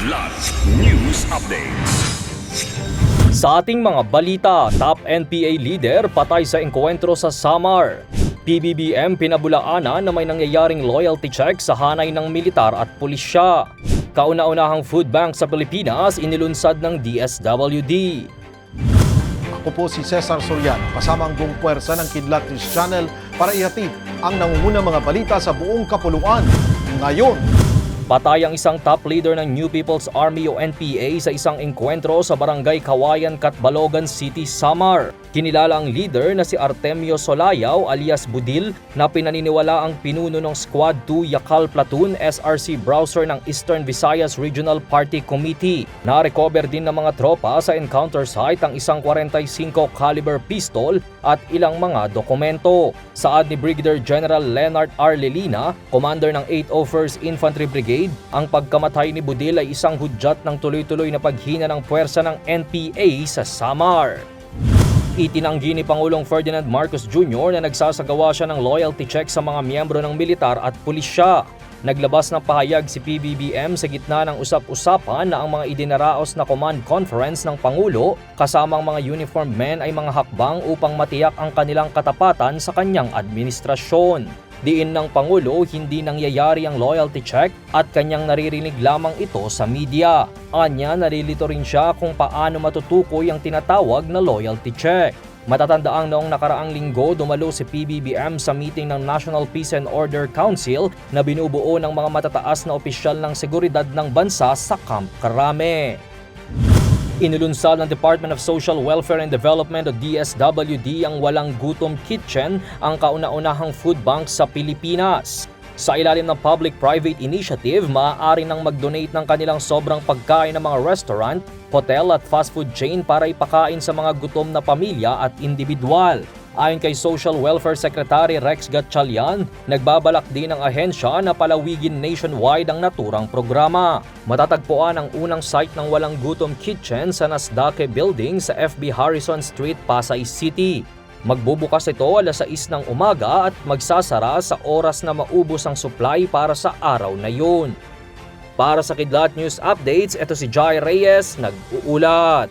Kidlat News Updates. Sa ating mga balita, top NPA leader patay sa engkwentro sa Samar. PBBM pinabulaanan na may nangyayaring loyalty check sa hanay ng militar at pulisya. Kauna-unahang food bank sa Pilipinas inilunsad ng DSWD. Ako po si Cesar Soriano, kasama ang buong puwersa ng Kidlat News Channel para ihatid ang nangungunang mga balita sa buong kapuluan. Ngayon, Patay ang isang top leader ng New People's Army o NPA sa isang engkwentro sa barangay Kawayan, Catbalogan City, Samar. Kinilala ang leader na si Artemio Solayaw alias Budil na pinaniniwala ang pinuno ng Squad 2 Yakal Platoon SRC Browser ng Eastern Visayas Regional Party Committee. Na-recover din ng mga tropa sa encounter site ang isang 45 caliber pistol at ilang mga dokumento. Saad ni Brigadier General Leonard R. Lelina, commander ng 801st Infantry Brigade, ang pagkamatay ni Budil ay isang hudyat ng tuloy-tuloy na paghina ng puwersa ng NPA sa Samar. Itinanggi ni Pangulong Ferdinand Marcos Jr. na nagsasagawa siya ng loyalty check sa mga miyembro ng militar at pulisya. Naglabas ng pahayag si PBBM sa gitna ng usap-usapan na ang mga idinaraos na command conference ng Pangulo kasamang mga uniformed men ay mga hakbang upang matiyak ang kanilang katapatan sa kanyang administrasyon. Diin ng Pangulo hindi nangyayari ang loyalty check at kanyang naririnig lamang ito sa media. Anya narilito rin siya kung paano matutukoy ang tinatawag na loyalty check. Matatandaang noong nakaraang linggo dumalo si PBBM sa meeting ng National Peace and Order Council na binubuo ng mga matataas na opisyal ng seguridad ng bansa sa Camp Karame. Inulunsad ng Department of Social Welfare and Development o DSWD ang Walang Gutom Kitchen, ang kauna-unahang food bank sa Pilipinas. Sa ilalim ng Public-Private Initiative, maaari nang mag-donate ng kanilang sobrang pagkain ng mga restaurant, hotel at fast food chain para ipakain sa mga gutom na pamilya at individual. Ayon kay Social Welfare Secretary Rex Gatchalian, nagbabalak din ang ahensya na palawigin nationwide ang naturang programa. Matatagpuan ang unang site ng Walang Gutom Kitchen sa Nasdaq Building sa FB Harrison Street, Pasay City. Magbubukas ito alas 6 ng umaga at magsasara sa oras na maubos ang supply para sa araw na yun. Para sa Kidlat News Updates, ito si Jai Reyes, nag-uulat.